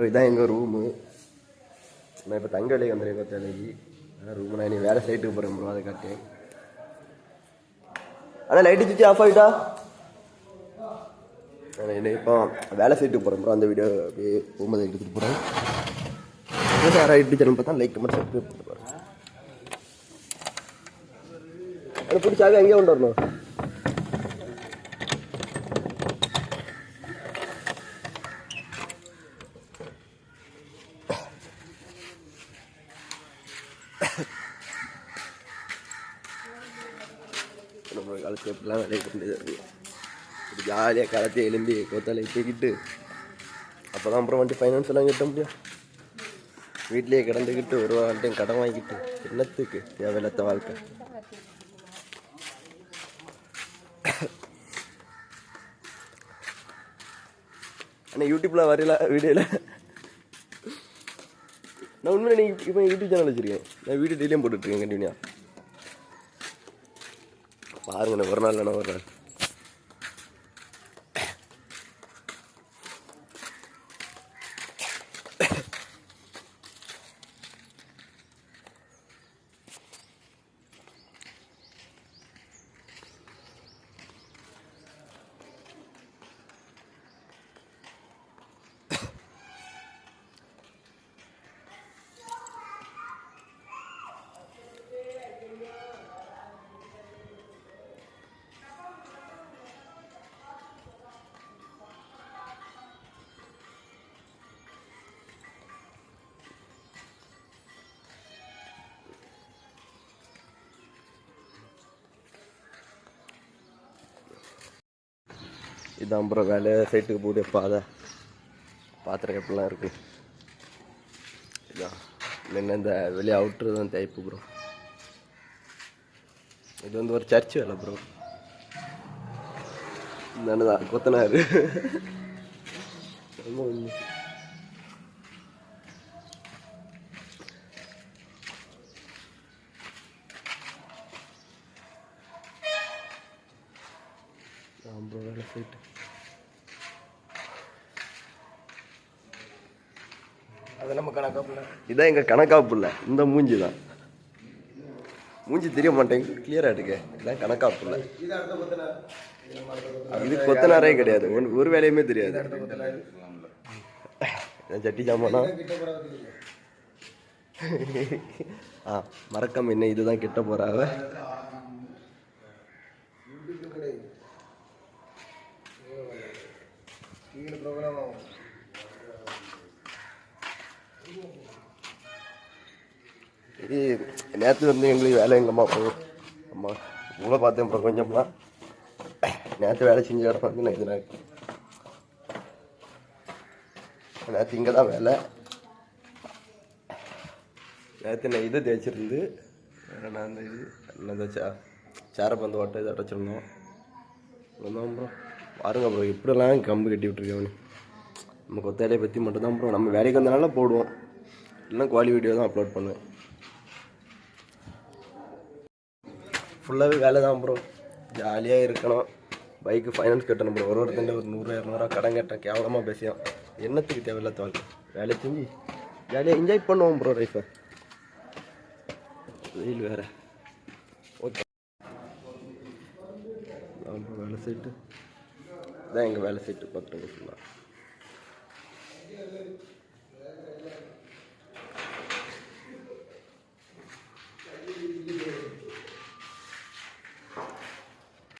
இதுதான் எங்கள் ரூமு நான் இப்போ தங்க வேலைக்கு வந்துடுறேன் கொத்த வேலைக்கு ரூம் நான் இனி வேலை சைட்டுக்கு போகிறேன் ப்ரோ அதை காட்டேன் ஆனால் லைட்டு சுற்றி ஆஃப் ஆகிட்டா நான் என்ன இப்போ வேலை சைட்டுக்கு போகிறேன் ப்ரோ அந்த வீடியோ அப்படியே போகும்போது எடுத்துகிட்டு போகிறேன் வேறு யூடியூப் சேனல் பார்த்தா லைக் மட்டும் சப்ஸ்கிரைப் பண்ணிட்டு போகிறேன் எனக்கு பிடிச்சாக எங்கேயே கொண்டு வரணும்? நம்ம காலத்தில் எப்படிலாம் வேலையை கொண்டு இப்படி ஜாலியாக காலத்தை எழுந்தி கோத்தாலை தூக்கிட்டு அப்போ தான் அப்புறம் வந்துட்டு ஃபைனான்ஸ் எல்லாம் கட்ட முடியும். வீட்லேயே கிடந்துக்கிட்டு ஒரு வாழ்க்கையும் கடன் வாங்கிக்கிட்டு என்னத்துக்கு தேவையில்லாத வாழ்க்கை? ஆனால் யூடியூப்பில் வரையில வீடியோவில் நான் உண்மையில நீ இப்போ யூடியூப் சேனல் வச்சுருக்கேன். நான் வீடியோ டெய்லியும் போட்டுட்ருக்கேன் கண்டினியூ பாருங்கண்ணே ஒரு நாள் இல்லைண்ணா ஒரு நாள். இதான் அப்புறம் வேலை. சைட்டுக்கு போகிற பாதை பாத்திரம் எப்படிலாம் இருக்குது இதான். என்ன இந்த வெளியே அவுட்ரு தான் தேய்ப்பு ப்ரோ இது வந்து ஒரு சர்ச் வேலை ப்ரோ தான் கொத்தனார். ரொம்ப உண்மை. வேலை சைட்டு அது நம்ம கணக்காப்புல இதான் எங்கள் கணக்காப்பு இல்லை இந்த மூஞ்சி தான் மூஞ்சி தெரிய மாட்டேங்குது. கிளியராக எடுக்க இதான் கணக்காப்பு இல்லை இது கொத்தனாரே கிடையாது. ஒரு- ஒரு வேலையுமே தெரியாது. சட்டி ஜாமானா? ஆ மறக்காம என்ன இதுதான் கிட்ட போறாவ யூடியூப் கிடையாது கீழே ப்ரோக்ராம் ஆகும் இது நேற்று வந்து எங்களுக்கு வேலை எங்கம்மா போகும் அம்மா உங்களை பார்த்தேன் அப்புறம் கொஞ்சம்லாம் நேற்று வேலை செஞ்ச இடம் வந்து நான் இது நேற்று இங்கே தான் வேலை. நேற்று நான் இது தேய்ச்சிருந்து நான் அந்த இது என்னது சா சேரை பந்து ஓட்ட இதை அடைச்சிருந்தோம். அவ்வளோதான் ப்ரோ. பாருங்க ப்ரோ இப்படிலாம் கம்பு கட்டி விட்டுருக்கேன் நம்ம கொத்த வேலையை பற்றி மட்டும்தான் ப்ரோ. நம்ம வேலைக்கு வந்தனால போடுவோம். இல்லைன்னா குவாலி வீடியோ தான் அப்லோட் பண்ணுவேன். ஃபுல்லாகவே வேலை தான் ப்ரோ ஜாலியாக இருக்கணும். பைக்கு ஃபைனான்ஸ் கட்டணும் ப்ரோ ஒரு ஒருத்தங்க ஒரு நூறு இரநூறுவா கடன் கட்டேன் கேவலமாக பேசியும். என்னத்துக்கு தேவையில்ல வாழ்க்கை? வேலை செஞ்சு ஜாலியாக என்ஜாய் பண்ணுவோம் ப்ரோ லைஃப்பை வெயில் வேறு. ஓகே. ப்ரோ வேலை சைட்டு இதான் எங்கள் வேலை சைட்டு பார்த்துட்டு ஃபுல்லாக